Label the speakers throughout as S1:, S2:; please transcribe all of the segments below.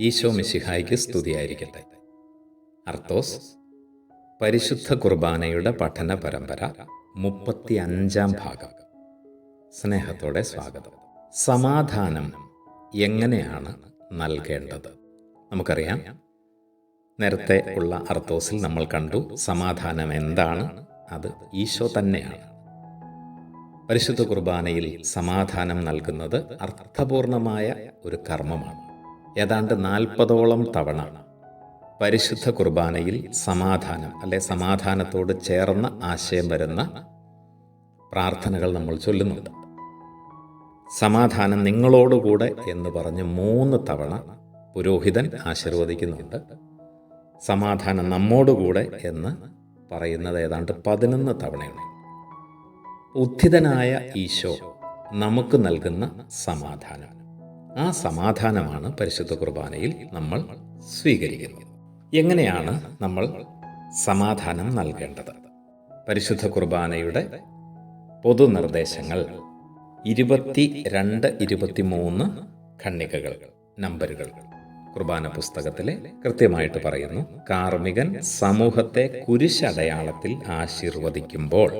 S1: ഈശോ മിശിഹായ്ക്ക് സ്തുതിയായിരിക്കട്ടെ. അർത്തോസ് പരിശുദ്ധ കുർബാനയുടെ പഠന പരമ്പര മുപ്പത്തി അഞ്ചാം ഭാഗം. സ്നേഹത്തോടെ സ്വാഗതം. സമാധാനം എങ്ങനെയാണ് നൽകേണ്ടത്? നമുക്കറിയാം. നേരത്തെ ഉള്ള അർത്തോസിൽ നമ്മൾ കണ്ടു സമാധാനം എന്താണ്? അത് ഈശോ തന്നെയാണ്. പരിശുദ്ധ കുർബാനയിൽ സമാധാനം നൽകുന്നത് അർത്ഥപൂർണമായ ഒരു കർമ്മമാണ്. ഏതാണ്ട് നാൽപ്പതോളം തവണ പരിശുദ്ധ കുർബാനയിൽ സമാധാനം അല്ലെ സമാധാനത്തോട് ചേർന്ന ആശയം വരുന്ന പ്രാർത്ഥനകൾ നമ്മൾ ചൊല്ലുന്നുണ്ട്. സമാധാനം നിങ്ങളോടുകൂടെ എന്ന് പറഞ്ഞ് മൂന്ന് തവണ പുരോഹിതൻ ആശീർവദിക്കുന്നുണ്ട്. സമാധാനം നമ്മോടുകൂടെ എന്ന് പറയുന്നത് ഏതാണ്ട് പതിനൊന്ന് തവണയാണ്. ഉദ്ധിതനായ ഈശോ നമുക്ക് നൽകുന്ന സമാധാനം. ആ സമാധാനമാണ് പരിശുദ്ധ കുർബാനയിൽ നമ്മൾ സ്വീകരിക്കുന്നത്. എങ്ങനെയാണ് നമ്മൾ സമാധാനം നൽകേണ്ടത്? പരിശുദ്ധ കുർബാനയുടെ പൊതുനിർദ്ദേശങ്ങൾ ഇരുപത്തി രണ്ട് ഇരുപത്തിമൂന്ന് ഖണ്ണികകൾ നമ്പറുകൾ. കുർബാന പുസ്തകത്തിലെ കൃത്യമായിട്ട് പറയുന്നു കാർമികൻ സമൂഹത്തെ കുരിശടയാളത്തിൽ ആശീർവദിക്കുമ്പോൾ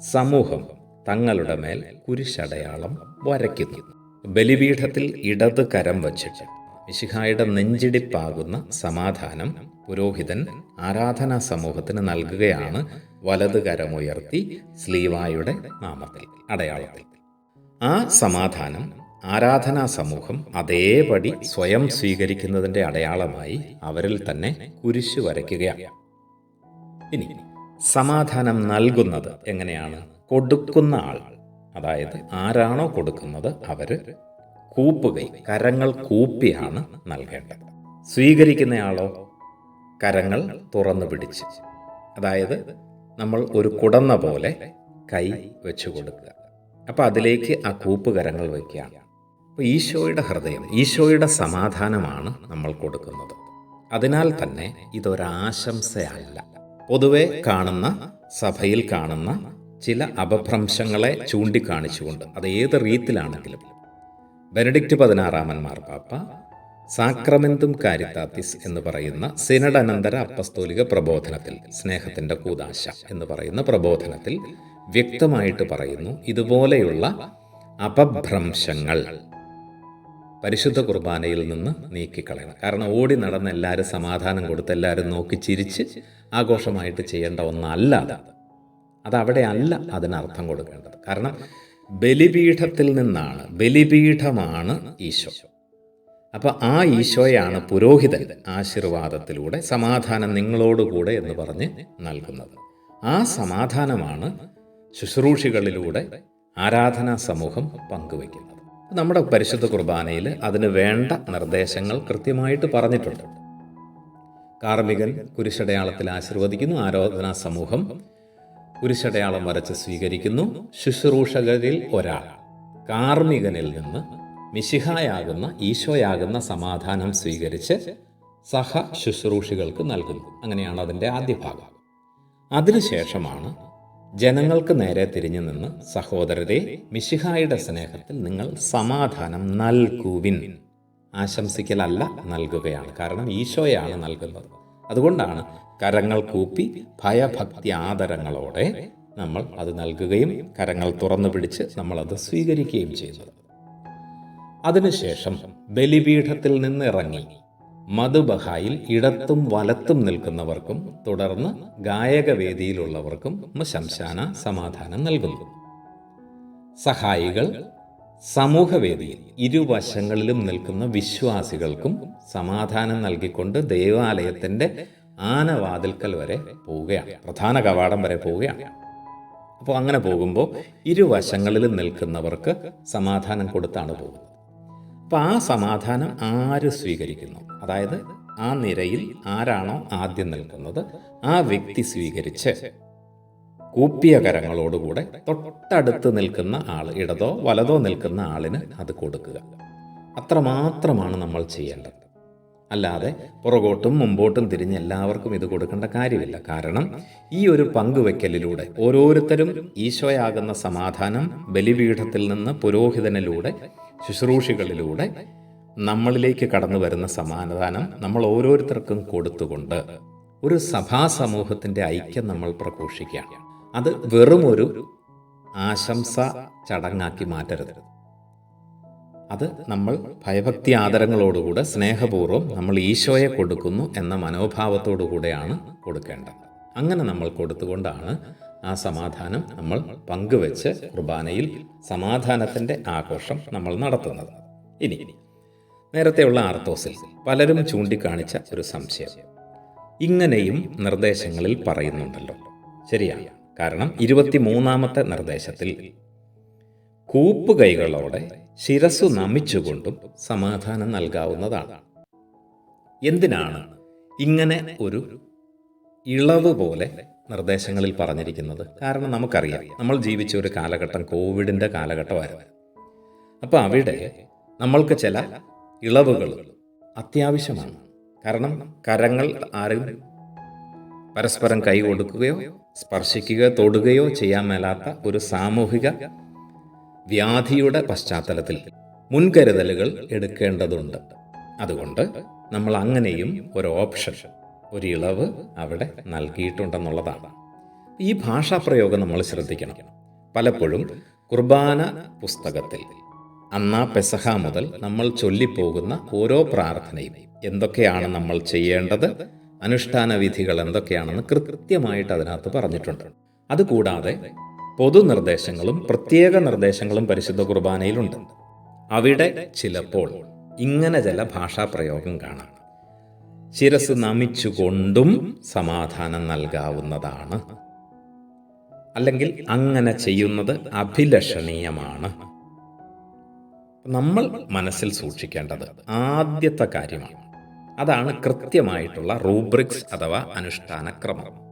S1: സമൂഹം തങ്ങളുടെ മേൽ കുരിശടയാളം വരയ്ക്കുന്നു. ബലിപീഠത്തിൽ ഇടത് കരം വച്ചിട്ട് മിശിഹായുടെ നെഞ്ചിടിപ്പാകുന്ന സമാധാനം പുരോഹിതൻ ആരാധനാ സമൂഹത്തിന് നൽകുകയാണ് വലത് കരമുയർത്തി സ്ലീവായുടെ നാമത്തിൽ അടയാളത്തിൽ. ആ സമാധാനം ആരാധനാ സമൂഹം അതേപടി സ്വയം സ്വീകരിക്കുന്നതിന്റെ അടയാളമായി അവരിൽ തന്നെ കുരിശു വരയ്ക്കുകയാണ്. ഇനി സമാധാനം നൽകുന്നത് എങ്ങനെയാണ്? കൊടുക്കുന്ന ആൾ അതായത് ആരാണോ കൊടുക്കുന്നത് അവർ കൂപ്പുകൈ കരങ്ങൾ കൂപ്പിയാണ് നൽകേണ്ടത്. സ്വീകരിക്കുന്നയാളോ കരങ്ങൾ തുറന്നു പിടിച്ച്. അതായത് നമ്മൾ ഒരു കുടന്ന പോലെ കൈ വെച്ചു കൊടുക്കുക. അപ്പം അതിലേക്ക് ആ കൂപ്പ് കരങ്ങൾ വയ്ക്കുകയാണ്. അപ്പോൾ ഈശോയുടെ ഹൃദയം ഈശോയുടെ സമാധാനമാണ് നമ്മൾ കൊടുക്കുന്നത്. അതിനാൽ തന്നെ ഇതൊരാശംസയല്ല. പൊതുവെ കാണുന്ന സഭയിൽ കാണുന്ന ചില അപഭ്രംശങ്ങളെ ചൂണ്ടിക്കാണിച്ചുകൊണ്ട് അത് ഏത് റീത്തിലാണെങ്കിലും. ബെനഡിക്റ്റ് പതിനാറാമൻ മാർപ്പാപ്പ സാക്രമെന്തും കാരിത്താത്തിസ് എന്ന് പറയുന്ന സിനഡനന്തര അപ്പസ്തോലിക പ്രബോധനത്തിൽ സ്നേഹത്തിന്റെ കൂതാശ എന്ന് പറയുന്ന പ്രബോധനത്തിൽ വ്യക്തമായിട്ട് പറയുന്നു ഇതുപോലെയുള്ള അപഭ്രംശങ്ങൾ പരിശുദ്ധ കുർബാനയിൽ നിന്ന് നീക്കിക്കളയണം. കാരണം ഓടി നടന്ന് എല്ലാവരും സമാധാനം കൊടുത്ത് എല്ലാവരും നോക്കി ചിരിച്ച് ആഘോഷമായിട്ട് ചെയ്യേണ്ട ഒന്നല്ല അത് അത് അവിടെ അല്ല അതിനർത്ഥം കൊടുക്കേണ്ടത്. കാരണം ബലിപീഠത്തിൽ നിന്നാണ് ബലിപീഠമാണ് ഈശോ. അപ്പോൾ ആ ഈശോയാണ് പുരോഹിതൻ ആശീർവാദത്തിലൂടെ സമാധാനം നിങ്ങളോടുകൂടെ എന്ന് പറഞ്ഞ് നൽകുന്നത്. ആ സമാധാനമാണ് ശുശ്രൂഷികളിലൂടെ ആരാധനാ സമൂഹം പങ്കുവയ്ക്കുന്നത്. നമ്മുടെ പരിശുദ്ധ കുർബാനയിൽ അതിന് വേണ്ട നിർദ്ദേശങ്ങൾ കൃത്യമായിട്ട് പറഞ്ഞിട്ടുണ്ട്. കാർമികൻ കുരിശടയാളത്തിൽ ആശീർവദിക്കുന്നു ആരാധനാ സമൂഹം കുരിശടയാളം വരച്ച് സ്വീകരിക്കുന്നു. ശുശ്രൂഷകരിൽ ഒരാൾ. കാർമികനിൽ നിന്ന് മിശിഹായാകുന്ന ഈശോയാകുന്ന സമാധാനം സ്വീകരിച്ച് സഹ ശുശ്രൂഷികൾക്ക് നൽകുന്നു. അങ്ങനെയാണ് അതിന്റെ ആദ്യ ഭാഗം. അതിനുശേഷമാണ് ജനങ്ങൾക്ക് നേരെ തിരിഞ്ഞു നിന്ന് സഹോദരരെ മിശിഹായുടെ സ്നേഹത്തിൽ നിങ്ങൾ സമാധാനം നൽകുവിൻ. ആശംസിക്കലല്ല നൽകുകയാണ്. കാരണം ഈശോയാണ് നൽകുന്നത്. അതുകൊണ്ടാണ് കരങ്ങൾ കൂപ്പി ഭയഭക്തി ആദരങ്ങളോടെ നമ്മൾ അത് നൽകുകയും കരങ്ങൾ തുറന്നു പിടിച്ച് നമ്മളത് സ്വീകരിക്കുകയും ചെയ്യുന്നത് അതിനുശേഷം ബലിപീഠത്തിൽ നിന്ന് ഇറങ്ങി മധുബഹായിൽ ഇടത്തും വലത്തും നിൽക്കുന്നവർക്കും തുടർന്ന് ഗായകവേദിയിലുള്ളവർക്കും ശംശാന സമാധാനം നൽകുന്നു. സഹായികൾ സമൂഹവേദിയിൽ ഇരുവശങ്ങളിലും നിൽക്കുന്ന വിശ്വാസികൾക്കും സമാധാനം നൽകിക്കൊണ്ട് ദേവാലയത്തിന്റെ ആനവാതിൽക്കൽ വരെ പോവുകയാണ്. പ്രധാന കവാടം വരെ പോവുകയാണ്. അപ്പോൾ അങ്ങനെ പോകുമ്പോൾ ഇരുവശങ്ങളിൽ നിൽക്കുന്നവർക്ക് സമാധാനം കൊടുത്താണ് പോകുന്നത്. അപ്പോൾ ആ സമാധാനം ആര് സ്വീകരിക്കുന്നു? അതായത് ആ നിരയിൽ ആരാണോ ആദ്യം നിൽക്കുന്നത് ആ വ്യക്തി സ്വീകരിച്ച് കൂപ്പിയ കരങ്ങളോടുകൂടെ തൊട്ടടുത്ത് നിൽക്കുന്ന ആൾ ഇടതോ വലതോ നിൽക്കുന്ന ആളിന് അത് കൊടുക്കുക. അത്രമാത്രമാണ് നമ്മൾ ചെയ്യേണ്ടത്. അല്ലാതെ പുറകോട്ടും മുമ്പോട്ടും തിരിഞ്ഞ് എല്ലാവർക്കും ഇത് കൊടുക്കേണ്ട കാര്യമില്ല. കാരണം ഈ ഒരു പങ്കുവെക്കലിലൂടെ ഓരോരുത്തരും ഈശോയാകുന്ന സമാധാനം ബലിപീഠത്തിൽ നിന്ന് പുരോഹിതനിലൂടെ ശുശ്രൂഷികളിലൂടെ നമ്മളിലേക്ക് കടന്നു വരുന്ന സമാധാനം നമ്മൾ ഓരോരുത്തർക്കും കൊടുത്തുകൊണ്ട് ഒരു സഭാ സമൂഹത്തിന്റെ ഐക്യം നമ്മൾ പ്രഘോഷിക്കുകയാണ്. അത് വെറുമൊരു ആശംസ ചടങ്ങാക്കി മാറ്റരുത്. അത് നമ്മൾ ഭയഭക്തി ആദരങ്ങളോടുകൂടെ സ്നേഹപൂർവം നമ്മൾ ഈശോയെ കൊടുക്കുന്നു എന്ന മനോഭാവത്തോടു കൂടെയാണ് കൊടുക്കേണ്ടത്. അങ്ങനെ നമ്മൾ കൊടുത്തുകൊണ്ടാണ് ആ സമാധാനം നമ്മൾ പങ്കുവെച്ച് കുർബാനയിൽ സമാധാനത്തിന്റെ ആഘോഷം നമ്മൾ നടത്തുന്നത്. ഇനി നേരത്തെയുള്ള ആർത്തോസിൽ പലരും ചൂണ്ടിക്കാണിച്ച ഒരു സംശയം. ഇങ്ങനെയും നിർദ്ദേശങ്ങളിൽ പറയുന്നുണ്ടല്ലോ. ശരിയാണ് കാരണം ഇരുപത്തിമൂന്നാമത്തെ നിർദ്ദേശത്തിൽ കൂപ്പുകൈകളോടെ ശിരസ്സു നമിച്ചുകൊണ്ടും സമാധാനം നൽകാവുന്നതാണ്. എന്തിനാണ് ഇങ്ങനെ ഒരു ഇളവ് പോലെ നിർദ്ദേശങ്ങളിൽ പറഞ്ഞിരിക്കുന്നത്? കാരണം നമുക്കറിയാം നമ്മൾ ജീവിച്ച ഒരു കാലഘട്ടം കോവിഡിന്റെ കാലഘട്ടമായിരുന്നു. അപ്പോൾ അവിടെ നമ്മൾക്ക് ചില ഇളവുകൾ അത്യാവശ്യമാണ്. കാരണം കരങ്ങൾ ആരും പരസ്പരം കൈ കൊടുക്കുകയോ സ്പർശിക്കുകയോ തൊടുകയോ ചെയ്യാൻ മേലാത്ത ഒരു സാമൂഹിക വ്യാധിയുടെ പശ്ചാത്തലത്തിൽ മുൻകരുതലുകൾ എടുക്കേണ്ടതുണ്ട്. അതുകൊണ്ട് നമ്മൾ അങ്ങനെയും ഒരു ഓപ്ഷൻ ഒരു ഇളവ് അവിടെ നൽകിയിട്ടുണ്ടെന്നുള്ളതാണ്. ഈ ഭാഷാപ്രയോഗം നമ്മൾ ശ്രദ്ധിക്കണം. പലപ്പോഴും കുർബാന പുസ്തകത്തിൽ അന്നാ പെസഹ മുതൽ നമ്മൾ ചൊല്ലിപ്പോകുന്ന ഓരോ പ്രാർത്ഥനയും എന്തൊക്കെയാണ് നമ്മൾ ചെയ്യേണ്ടത് അനുഷ്ഠാന വിധികൾ എന്തൊക്കെയാണെന്ന് കൃത്യമായിട്ട് അതിനകത്ത് പറഞ്ഞിട്ടുണ്ട്. അതുകൂടാതെ പൊതുനിർദ്ദേശങ്ങളും പ്രത്യേക നിർദ്ദേശങ്ങളും പരിശുദ്ധ കുർബാനയിലുണ്ട്. അവിടെ ചിലപ്പോൾ ഇങ്ങനെ ചില ഭാഷാപ്രയോഗം കാണാം. ശിരസ് നമിച്ചുകൊണ്ടും സമാധാനം നൽകാവുന്നതാണ്. അല്ലെങ്കിൽ അങ്ങനെ ചെയ്യുന്നത് അഭിലഷണീയമാണ്. നമ്മൾ മനസ്സിൽ സൂക്ഷിക്കേണ്ടത് ആദ്യത്തെ കാര്യമാണ്. അതാണ് കൃത്യമായിട്ടുള്ള റൂബ്രിക്സ് അഥവാ അനുഷ്ഠാനക്രമം.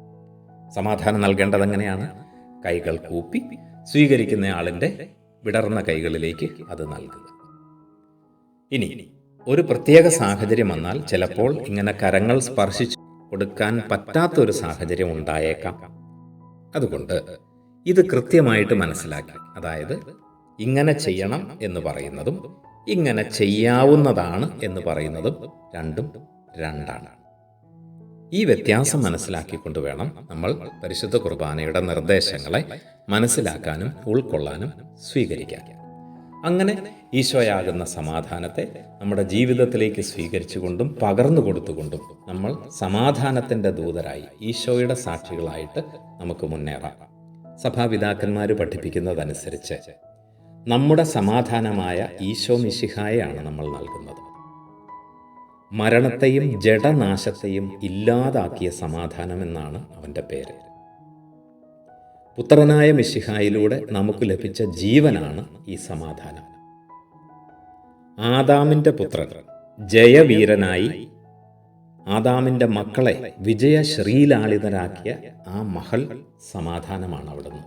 S1: സമാധാനം നൽകേണ്ടത് എങ്ങനെയാണ് കൈകൾ കൂപ്പി സ്വീകരിക്കുന്ന ആളിന്റെ വിടർന്ന കൈകളിലേക്ക് അത് നൽകുക. ഇനി ഒരു പ്രത്യേക സാഹചര്യം വന്നാൽ ചിലപ്പോൾ ഇങ്ങനെ കരങ്ങൾ സ്പർശിച്ചു കൊടുക്കാൻ പറ്റാത്ത ഒരു സാഹചര്യം ഉണ്ടായേക്കാം. അതുകൊണ്ട് ഇത് കൃത്യമായിട്ട് മനസ്സിലാക്കി. അതായത് ഇങ്ങനെ ചെയ്യണം എന്ന് പറയുന്നതും ഇങ്ങനെ ചെയ്യാവുന്നതാണ് എന്ന് പറയുന്നതും രണ്ടും രണ്ടാണ്. ഈ വ്യത്യാസം മനസ്സിലാക്കിക്കൊണ്ട് വേണം നമ്മൾ പരിശുദ്ധ കുർബാനയുടെ നിർദ്ദേശങ്ങളെ മനസ്സിലാക്കാനും ഉൾക്കൊള്ളാനും സ്വീകരിക്കാൻ. അങ്ങനെ ഈശോയാകുന്ന സമാധാനത്തെ നമ്മുടെ ജീവിതത്തിലേക്ക് സ്വീകരിച്ചുകൊണ്ടും പകർന്നു കൊടുത്തുകൊണ്ടും നമ്മൾ സമാധാനത്തിന്റെ ദൂതരായി ഈശോയുടെ സാക്ഷികളായിട്ട് നമുക്ക് മുന്നേറാം. സഭാപിതാക്കന്മാർ പഠിപ്പിക്കുന്നതനുസരിച്ച് നമ്മുടെ സമാധാനമായ ഈശോ മിശിഹായാണ് നമ്മൾ നൽകുന്നത്. മരണത്തെയും ജഡനാശത്തെയും ഇല്ലാതാക്കിയ സമാധാനം എന്നാണ് അവന്റെ പേര്. പുത്രനായ മിശിഹായിലൂടെ നമുക്ക് ലഭിച്ച ജീവനാണ് ഈ സമാധാനം. ആദാമിന്റെ പുത്രൻ ജയവീരനായി ആദാമിന്റെ മക്കളെ വിജയശ്രീലാളിതരാക്കിയ ആ മഹൽ സമാധാനമാണ് അവിടുന്ന്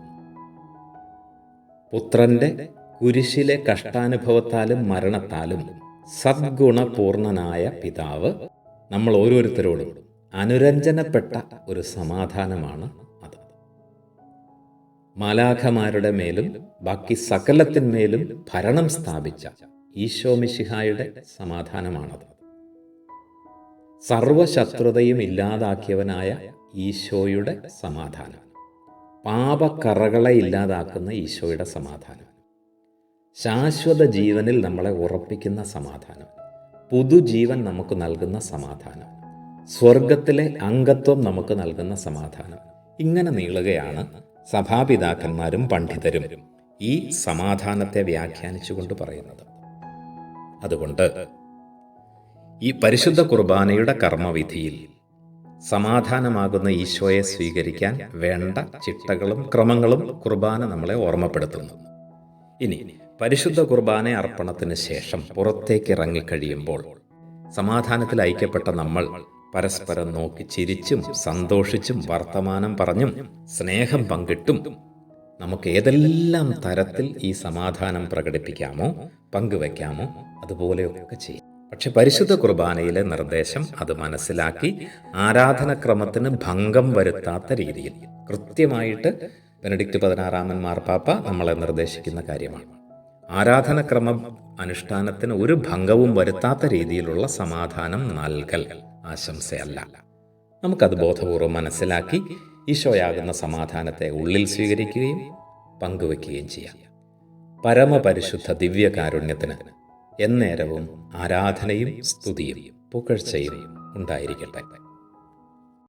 S1: പുത്രന്റെ കുരിശിലെ കഷ്ടാനുഭവത്താലും മരണത്താലും സദ്ഗുണപൂർണനായ പിതാവ് നമ്മൾ ഓരോരുത്തരോടും അനുരഞ്ജനപ്പെട്ട ഒരു സമാധാനമാണ് അത്. മാലാഖമാരുടെ മേലും ബാക്കി സകലത്തിന്മേലും ഭരണം സ്ഥാപിച്ച ഈശോ മിശിഹായുടെ സമാധാനമാണത്. സർവശത്രുതയും ഇല്ലാതാക്കിയവനായ ഈശോയുടെ സമാധാനം. പാപക്കറകളെ ഇല്ലാതാക്കുന്ന ഈശോയുടെ സമാധാനം. ശാശ്വത ജീവനിൽ നമ്മളെ ഉറപ്പിക്കുന്ന സമാധാനം. പുതുജീവൻ നമുക്ക് നൽകുന്ന സമാധാനം. സ്വർഗത്തിലെ അംഗത്വം നമുക്ക് നൽകുന്ന സമാധാനം. ഇങ്ങനെ നീളുകയാണ് സഭാപിതാക്കന്മാരും പണ്ഡിതരും ഈ സമാധാനത്തെ വ്യാഖ്യാനിച്ചുകൊണ്ട് പറയുന്നത്. അതുകൊണ്ട് ഈ പരിശുദ്ധ കുർബാനയുടെ കർമ്മവിധിയിൽ സമാധാനമാകുന്ന ഈശോയെ സ്വീകരിക്കാൻ വേണ്ട ചിട്ടകളും ക്രമങ്ങളും കുർബാന നമ്മളെ ഓർമ്മപ്പെടുത്തുന്നു. ഇനി പരിശുദ്ധ കുർബാന അർപ്പണത്തിന് ശേഷം പുറത്തേക്ക് ഇറങ്ങിക്കഴിയുമ്പോൾ സമാധാനത്തിൽ ഐക്യപ്പെട്ട നമ്മൾ പരസ്പരം നോക്കി ചിരിച്ചും സന്തോഷിച്ചും വർത്തമാനം പറഞ്ഞും സ്നേഹം പങ്കിട്ടും നമുക്ക് ഏതെല്ലാം തരത്തിൽ ഈ സമാധാനം പ്രകടിപ്പിക്കാമോ പങ്കുവെക്കാമോ അതുപോലെയൊക്കെ ചെയ്യും. പക്ഷെ പരിശുദ്ധ കുർബാനയിലെ നിർദ്ദേശം അത് മനസ്സിലാക്കി ആരാധനക്രമത്തിന് ഭംഗം വരുത്താത്ത രീതിയിൽ കൃത്യമായിട്ട് ബെനഡിക്റ്റ് പതിനാറാമൻ മാർപ്പാപ്പ നമ്മളെ നിർദ്ദേശിക്കുന്ന കാര്യമാണ്. ആരാധനക്രമ അനുഷ്ഠാനത്തിന് ഒരു ഭംഗവും വരുത്താത്ത രീതിയിലുള്ള സമാധാനം നൽകൽ ആശംസയല്ല. നമുക്കത് ബോധപൂർവം മനസ്സിലാക്കി ഈശോയാകുന്ന സമാധാനത്തെ ഉള്ളിൽ സ്വീകരിക്കുകയും പങ്കുവെക്കുകയും ചെയ്യാം. പരമപരിശുദ്ധ ദിവ്യകാരുണ്യത്തിന് എന്നേരവും ആരാധനയും സ്തുതിയും പുകഴ്ചയും ഉണ്ടായിരിക്കട്ടെ.